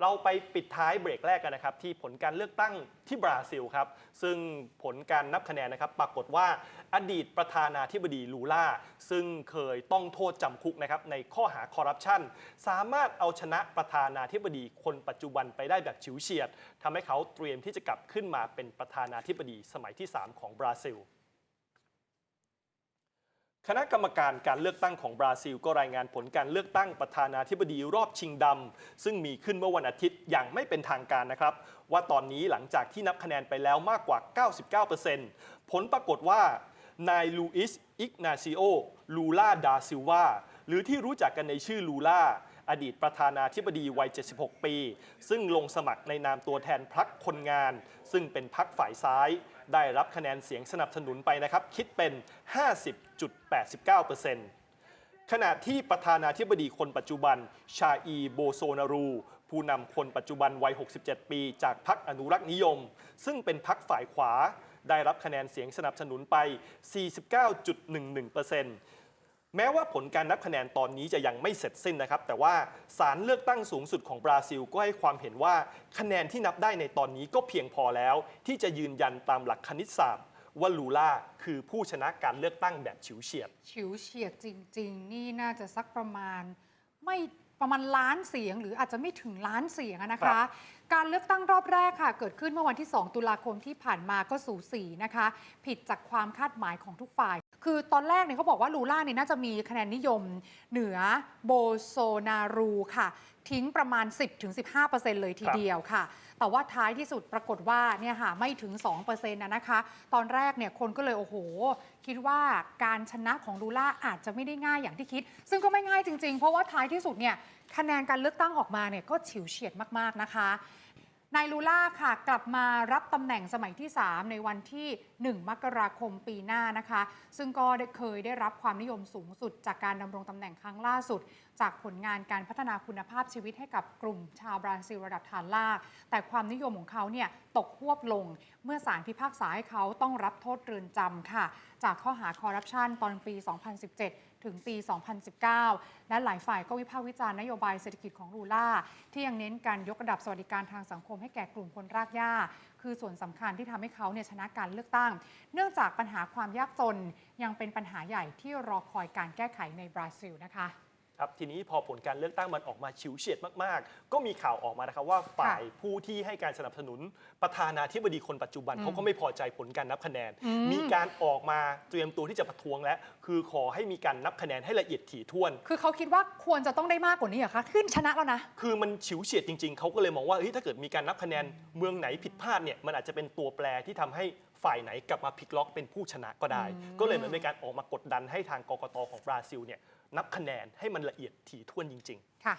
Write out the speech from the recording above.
เราไปปิดท้ายเบรกแรกกันนะครับที่ผลการเลือกตั้งที่บราซิลครับซึ่งผลการนับคะแนนนะครับปรากฏว่าอดีตประธานาธิบดีลูล่า ซึ่งเคยต้องโทษจำคุกนะครับในข้อหาคอร์รัปชันสามารถเอาชนะประธานาธิบดีคนปัจจุบันไปได้แบบฉิวเฉียดทำให้เขาเตรียมที่จะกลับขึ้นมาเป็นประธานาธิบดีสมัยที่ 3 ของบราซิล คณะกรรมการการเลือกตั้งของบราซิล ก็รายงานผลการเลือกตั้งประธานาธิบดีรอบชิงดำ ซึ่งมีขึ้นเมื่อวันอาทิตย์อย่างไม่เป็นทางการนะครับ ว่าตอนนี้หลังจากที่นับคะแนนไปแล้วมากกว่า 99%ผลปรากฏว่านายลูอิส อิกนาซิโอ ลูล่าดาซิลวา หรือที่รู้จักกันในชื่อลูล่า อดีตประธานาธิบดีวัย 76 ปี ซึ่งลงสมัครในนามตัวแทนพรรคคนงาน ซึ่งเป็นพรรคฝ่ายซ้าย ได้รับคะแนนเสียงสนับสนุนไปนะครับ คิดเป็น 50.89%ขณะที่ประธานาธิบดีคนปัจจุบัน ชาอีโบโซนารู ผู้นำคนปัจจุบันวัย 67 ปี จากพรรคอนุรักษ์นิยม ซึ่งเป็นพรรคฝ่ายขวา ได้รับคะแนนเสียงสนับสนุนไป 49.11% แม้ว่าผลการนับคะแนนตอนนี้จะยังไม่เสร็จสิ้นนะครับ แต่ว่าศาลเลือกตั้งสูงสุดของบราซิลก็ให้ความเห็นว่าคะแนนที่นับได้ในตอนนี้ก็เพียงพอแล้ว ที่จะยืนยันตามหลักคณิตศาสตร์ว่าลูล่าคือผู้ชนะการเลือกตั้งแบบฉิวเฉียด ฉิวเฉียดจริง ๆ นี่น่าจะสักประมาณไม่ประมาณล้านเสียง หรืออาจจะไม่ถึงล้านเสียงอะนะครัคะบการเลือกตั้งรอบแรกค่ะ เกิดขึ้นเมื่อวันที่ 2 ตุลาคมที่ผ่านมาก็สูสีนะคะ ผิดจากความคาดหมายของทุกฝ่าย คือตอนแรกเนี่ยเขาบอกว่าลูล่าเนี่ยน่าจะมีคะแนนนิยมเหนือโบโซนารูค่ะ ทิ้งประมาณ 10-15%เลยทีเดียวค่ะ แต่ว่าท้ายที่สุดปรากฏว่าเนี่ยค่ะไม่ถึง 2%นะนะคะ ตอนแรกเนี่ยคนก็เลยโอ้โห คิดว่าการชนะของลูล่าอาจจะไม่ได้ง่ายอย่างที่คิด ซึ่งก็ไม่ง่ายจริงๆ เพราะว่าท้ายที่สุดเนี่ยคะแนนการเลือกตั้งออกมาเนี่ยก็ฉิวเฉียดมากๆนะคะ นายลูล่าค่ะ กลับมารับตำแหน่งสมัยที่ 3 ในวันที่ 1 มกราคมปีหน้านะคะ ซึ่งก็เคยได้รับความนิยมสูงสุด จากการดำรงตำแหน่งครั้งล่าสุด จากผลงานการพัฒนาคุณภาพชีวิตให้กับกลุ่มชาวบราซิลระดับฐานลาก แต่ความนิยมของเขาเนี่ยตกหวบลง เมื่อศาลพิพากษาให้เขาต้องรับโทษเรือนจำค่ะ จากข้อหาคอร์รัปชันตอนปี 2017 ถึงปี 2019 และหลายฝ่ายก็วิพากษ์วิจารณ์นโยบายเศรษฐกิจของรูล่าที่ยังเน้นการยกระดับสวัสดิการทางสังคมให้แก่กลุ่มคนรากหญ้า คือส่วนสำคัญที่ทำให้เขาเนี่ยชนะการเลือกตั้ง เนื่องจากปัญหาความยากจนยังเป็นปัญหาใหญ่ที่รอคอยการแก้ไขในบราซิลนะคะ ครับทีนี้พอผลการเลือกตั้งมันออกมาฉิวเฉียดมากๆ ก็มีข่าวออกมานะครับว่าฝ่ายผู้ที่ให้การสนับสนุนประธานาธิบดีคนปัจจุบันอืมเขาก็ไม่พอใจผลการนับคะแนนอืมมีการออกมาเตรียมตัวที่จะประท้วงแล้วคือขอให้มีการนับคะแนนให้ละเอียดถี่ถ้วน คือเขาคิดว่าควรจะต้องได้มากกว่านี้เหรอคะขึ้นชนะแล้วนะคือมันฉิวเฉียดจริงๆเขาก็เลยมองว่าเฮ้ยถ้าเกิดมีการนับคะแนนเมืองไหนผิดพลาดเนี่ยมันอาจจะเป็นตัวแปรที่ทำให้ ฝ่ายไหนกลับมาพลิกล็อกเป็นผู้ชนะก็ได้อืมก็เลยเหมือนเป็นการออกมากดดันให้ทางกกตของบราซิลเนี่ยนับคะแนนให้มันละเอียดถี่ถ้วนจริงๆค่ะ